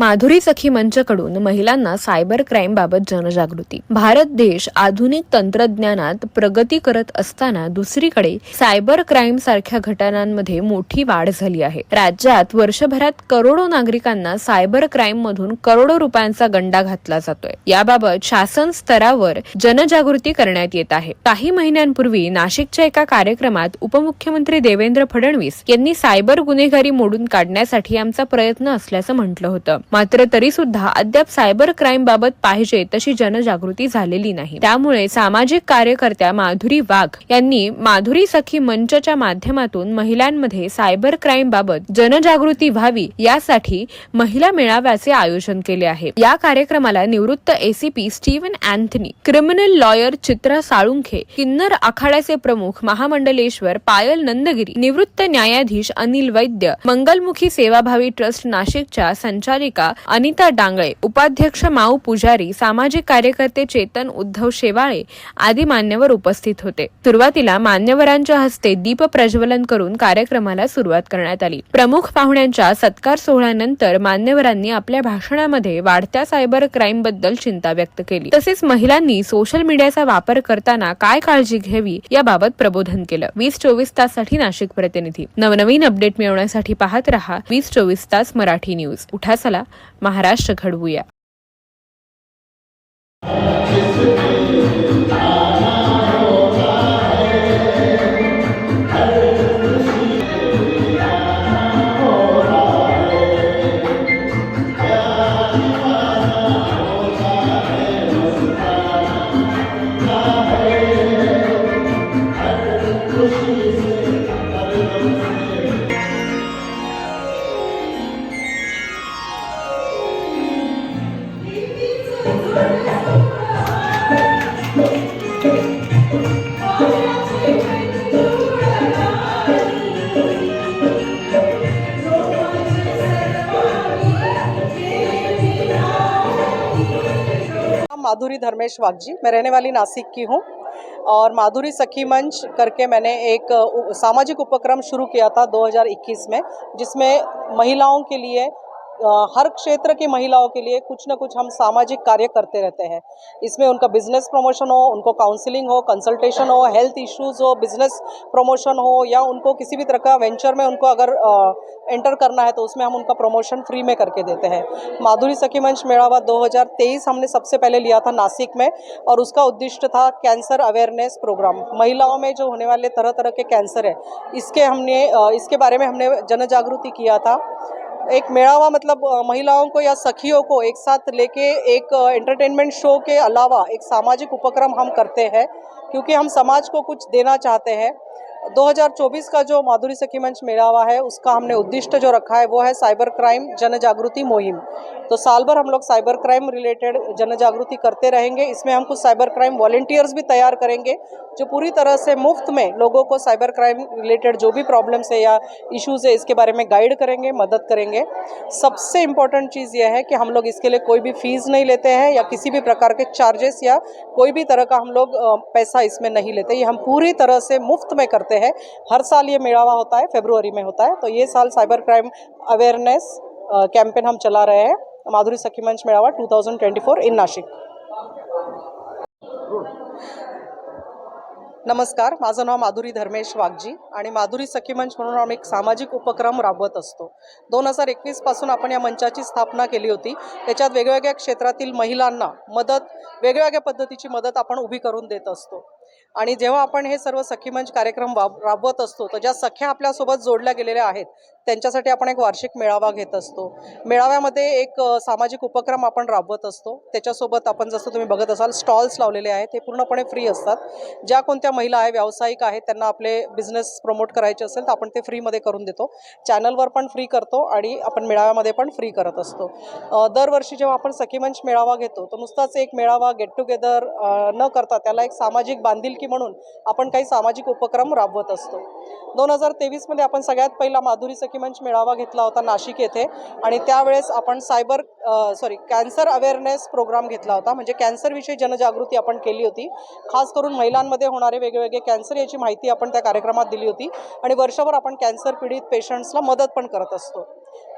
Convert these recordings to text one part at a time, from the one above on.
माधुरी सखी मंचकडून महिलांना cyber crime बाबत जनजागृती. भारत देश आधुनिक तंत्रज्ञानात प्रगती करत असताना दुसरीकडे सायबर क्राईम सारख्या घटनांमध्ये मोठी वाढ झाली आहे. राज्यात वर्षभरात करोडो नागरिकांना सायबर क्राईम मधून करोडो रुपयांचा गंडा घातला जातोय. याबाबत शासन स्तरावर जनजागृती करण्यात येत आहे. काही महिन्यांपूर्वी नाशिकच्या एका कार्यक्रमात उपमुख्यमंत्री देवेंद्र फडणवीस यांनी सायबर गुन्हेगारी मोडून काढण्यासाठी आमचा प्रयत्न असल्याचं म्हटलं होतं. मात्र तरी सुद्धा अद्याप सायबर क्राईम बाबत पाहिजे तशी जनजागृती झालेली नाही. त्यामुळे सामाजिक कार्यकर्त्या माधुरी वाघ यांनी माधुरी सखी मंचच्या माध्यमातून महिलांमध्ये सायबर क्राईम बाबत जनजागृती व्हावी यासाठी महिला मेळाव्याचे आयोजन केले आहे. या कार्यक्रमाला निवृत्त ACP Steven Anthony criminal lawyer Chitra Salunkhe किन्नर आखाड्याचे प्रमुख महामंडलेश्वर पायल नंदगिरी निवृत्त न्यायाधीश अनिल वैद्य मंगलमुखी सेवाभावी ट्रस्ट नाशिकच्या संचालिका अनिता डांगळे उपाध्यक्ष माऊ पुजारी सामाजिक कार्यकर्ते चेतन उद्धव शेवाळे आदी मान्यवर उपस्थित होते. सुरुवातीला मान्यवरांच्या हस्ते दीप प्रज्वलन करून कार्यक्रमाला सुरुवात करण्यात आली. प्रमुख पाहुण्यांच्या सत्कार सोहळ्यानंतर मान्यवरांनी आपल्या भाषणामध्ये वाढत्या सायबर क्राईमबद्दल चिंता व्यक्त केली. तसेच महिलांनी सोशल मीडियाचा वापर करताना काय काळजी घ्यावी याबाबत प्रबोधन केलं. वीस चोवीस ताससाठी नाशिक प्रतिनिधी. नवनवीन अपडेट मिळवण्यासाठी पाहत रहा वीस चोवीस तास मराठी न्यूज. उठा चला महाराष्ट्र घडवूया. माधुरी धर्मेश वागजी मैं रहने वाली नासिक की हूँ। और माधुरी सखी मंच करके मैंने एक सामाजिक उपक्रम शुरू किया था 2021 में, जिसमें महिलाओं के लिए हर क्षेत्र की महिलाओं के लिए कुछ ना कुछ हम सामाजिक कार्य करते रहते हैं। इसमें उनका बिज़नेस प्रमोशन हो, उनको काउंसलिंग हो कंसल्टेशन हो हेल्थ इश्यूज़ हो बिज़नेस प्रमोशन हो, या उनको किसी भी तरह का वेंचर में उनको अगर एंटर करना है तो उसमें हम उनका प्रमोशन फ्री में करके देते हैं। माधुरी सखी मंच मेड़ावा 2023 हमने सबसे पहले लिया था नासिक में और उसका उद्दिष्ट था कैंसर अवेयरनेस प्रोग्राम महिलाओं में जो होने वाले तरह तरह के कैंसर है, इसके हमने इसके बारे में हमने जन जागृति किया था। एक मेड़ावा मतलब महिलाओं को या सखियों को एक साथ लेके एक एंटरटेनमेंट शो के अलावा एक सामाजिक उपक्रम हम करते हैं, क्योंकि हम समाज को कुछ देना चाहते हैं। 2024 का जो माधुरी सखी मंच मेड़ावा है, उसका हमने उद्दिष्ट जो रखा है, वो है साइबर क्राइम जन जागृति मुहिम। तो साल भर हम लोग साइबर क्राइम रिलेटेड जन जागृति करते रहेंगे, इसमें हम कुछ साइबर क्राइम वॉलेंटियर्स भी तैयार करेंगे जो पूरी तरह से मुफ़्त में लोगों को साइबर क्राइम रिलेटेड जो भी प्रॉब्लम्स है या इश्यूज़ है, इसके बारे में गाइड करेंगे, मदद करेंगे। सबसे इम्पोर्टेंट चीज़ यह है कि हम लोग इसके लिए कोई भी फ़ीस नहीं लेते हैं या किसी भी प्रकार के चार्जेस या कोई भी तरह का हम लोग पैसा इसमें नहीं लेते। ये हम पूरी तरह से मुफ़्त में करते हैं। हर साल ये मेड़ावा होता है फेब्रुवरी में होता है। तो ये साल साइबर क्राइम अवेयरनेस कैंपेन हम चला रहे हैं। माधुरी सखी मंच मेड़ावा 2024 इन नाशिक नमस्कार माझं नाव माधुरी धर्मेश वाघजी आणि माधुरी सखी मंच म्हणून आम्ही एक सामाजिक उपक्रम राबवत असतो. दोन हजार एकवीसपासून आपण या मंचाची स्थापना केली होती. त्याच्यात वेगवेगळ्या क्षेत्रातील महिलांना मदत वेगवेगळ्या पद्धतीची मदत आपण उभी करून देत असतो. आणि जेव्हा आपण हे सर्व सखी मंच कार्यक्रम वाब राबवत असतो तर ज्या सख्या आपल्यासोबत जोडल्या गेलेल्या आहेत त्यांच्यासाठी आपण एक वार्षिक मेळावा घेत असतो. मेळाव्यामध्ये एक सामाजिक उपक्रम आपण राबवत असतो. त्याच्यासोबत आपण जसं तुम्ही बघत असाल स्टॉल्स लावलेले आहेत. ते पूर्णपणे फ्री असतात. ज्या कोणत्या महिला आहे व्यावसायिक आहेत त्यांना आपले बिझनेस प्रमोट करायचे असेल तर आपण ते फ्रीमध्ये करून देतो. चॅनलवर पण फ्री करतो आणि आपण मेळाव्यामध्ये पण फ्री करत असतो. दरवर्षी जेव्हा आपण सखीमंच मेळावा घेतो तर नुसताच एक मेळावा गेट टुगेदर न करता त्याला एक सामाजिक बांधील बांधिलकी म्हणून आपण काही सामाजिक उपक्रम राबवत असतो. दोन हजार तेवीसमध्ये आपण सगळ्यात पहिला माधुरी सखी मंच मेळावा घेतला होता नाशिक येथे आणि त्यावेळेस आपण cyber sorry cancer awareness programme घेतला होता. म्हणजे कॅन्सरविषयी जनजागृती आपण केली होती. खास करून महिलांमध्ये होणारे वेगवेगळे कॅन्सर याची माहिती आपण त्या कार्यक्रमात दिली होती. आणि वर्षभर आपण कॅन्सर पीडित पेशंट्सला मदत पण करत असतो.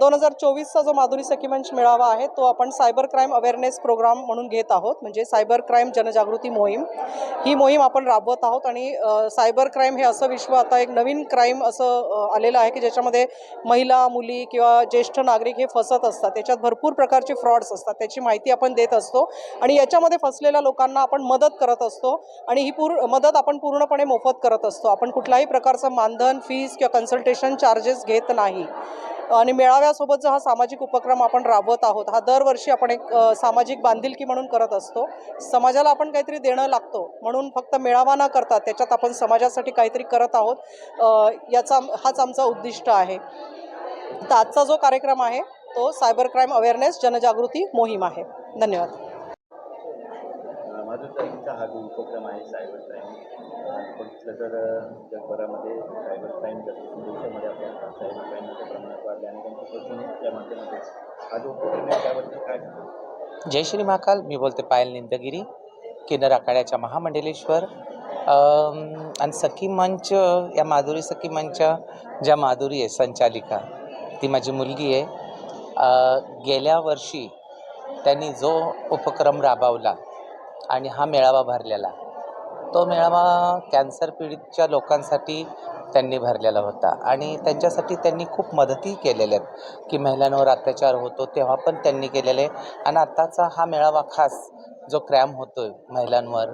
दोन हजार चोवीसचा जो माधुरी सखीमंच मेळावा आहे तो आपण सायबर क्राईम अवेअरनेस प्रोग्राम म्हणून घेत आहोत. म्हणजे सायबर क्राईम जनजागृती मोहीम. ही मोहीम आपण राबवत आहोत आणि सायबर क्राईम हे असं विश्व आता एक नवीन क्राईम असं आलेलं आहे की ज्याच्यामध्ये महिला मुली किंवा ज्येष्ठ नागरिक हे फसत असतात. त्याच्यात भरपूर प्रकारचे फ्रॉड्स असतात. त्याची माहिती आपण देत असतो. आणि याच्यामध्ये फसलेल्या लोकांना आपण मदत करत असतो. आणि ही पूर मदत आपण पूर्णपणे मोफत करत असतो. आपण कुठल्याही प्रकारचं मानधन फीस किंवा कन्सल्टेशन चार्जेस घेत नाही. आणि मेळाव्यासोबत जो हा सामाजिक उपक्रम आपण राबवत आहोत. हा दरवर्षी आपण एक सामाजिक बांधिलकी म्हणून करत असतो. समाजाला आपण काहीतरी देणं लागतो. म्हणून फक्त मेळावा न करता त्याच्यात आपण समाजासाठी काहीतरी करत आहोत. याचा हाच आमचा उद्दिष्ट आहे. तर आजचा जो कार्यक्रम आहे तो सायबर क्राईम अवेअरनेस जनजागृती मोहीम आहे. धन्यवाद. हा जो उपक्रम आहे सायबर क्राईम बघितलं तर जगभरामध्ये सायबर क्राईम देशामध्ये आपल्या सायबर क्राईमचं प्रमाणात वाढले आणि त्यांच्या फसवणूक या माध्यमातून. हा जो उपक्रम आहे त्याबद्दल काय जय श्री महाकाल. मी बोलते पायल निंदगिरी किन्नर आखाड्याच्या महामंडलेश्वर. आणि सखी मंच या माधुरी सखी मंच ज्या माधुरी आहे संचालिका ती माझी मुलगी आहे. गेल्या वर्षी त्यांनी जो उपक्रम राबवला आणि हा मेळावा भरलेला तो मेळावा कॅन्सर पीडितच्या लोकांसाठी त्यांनी भरलेला होता. आणि त्यांच्यासाठी त्यांनी खूप मदतही केलेल्या आहेत. की महिलांवर अत्याचार होतो तेव्हा पण त्यांनी केलेले. आहे आणि आत्ताचा हा मेळावा खास जो क्रॅम होतो आहे महिलांवर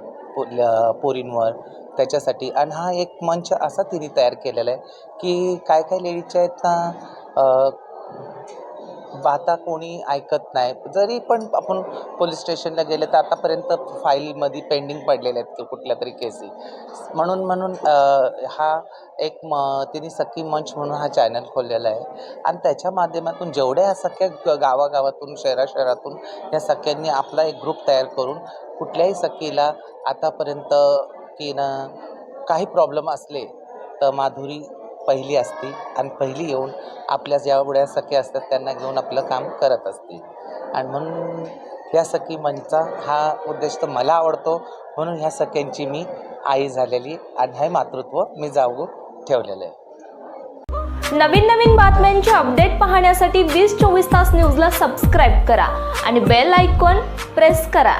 ल- पोरींवर त्याच्यासाठी. आणि हा एक मंच असा तिने तयार केलेला आहे की काय काय लेडीजच्या आहेत ना आता कोणी ऐकत नाही. जरी पण आपण पोलीस स्टेशनला गेले तर आतापर्यंत फाईलमध्ये पेंडिंग पडलेल्या आहेत की कुठल्या तरी केसी म्हणून म्हणून हा एक म तिने सखी मंच म्हणून हा चॅनल खोललेला आहे. आणि त्याच्या माध्यमातून जेवढ्या ह्या सख्या गावागावातून शहरा शहरातून या सख्यांनी आपला एक ग्रुप तयार करून कुठल्याही सखीला आतापर्यंत की ना काही प्रॉब्लेम असले तर माधुरी पहिली असती आणि पहिली येऊन आपल्या ज्या बुड्या सखी असतात त्यांना घेऊन आपलं काम करत असते. आणि म्हणून ह्या सखी मंचा हा उद्देश तर मला आवडतो. म्हणून ह्या सख्यांची मी आई झालेली आणि हे मातृत्व मी जाऊ ठेवलेलं आहे. नवीन नवीन बातम्यांचे अपडेट पाहण्यासाठी वीस चोवीस तास न्यूजला सबस्क्राईब करा आणि बेल आयकॉन प्रेस करा.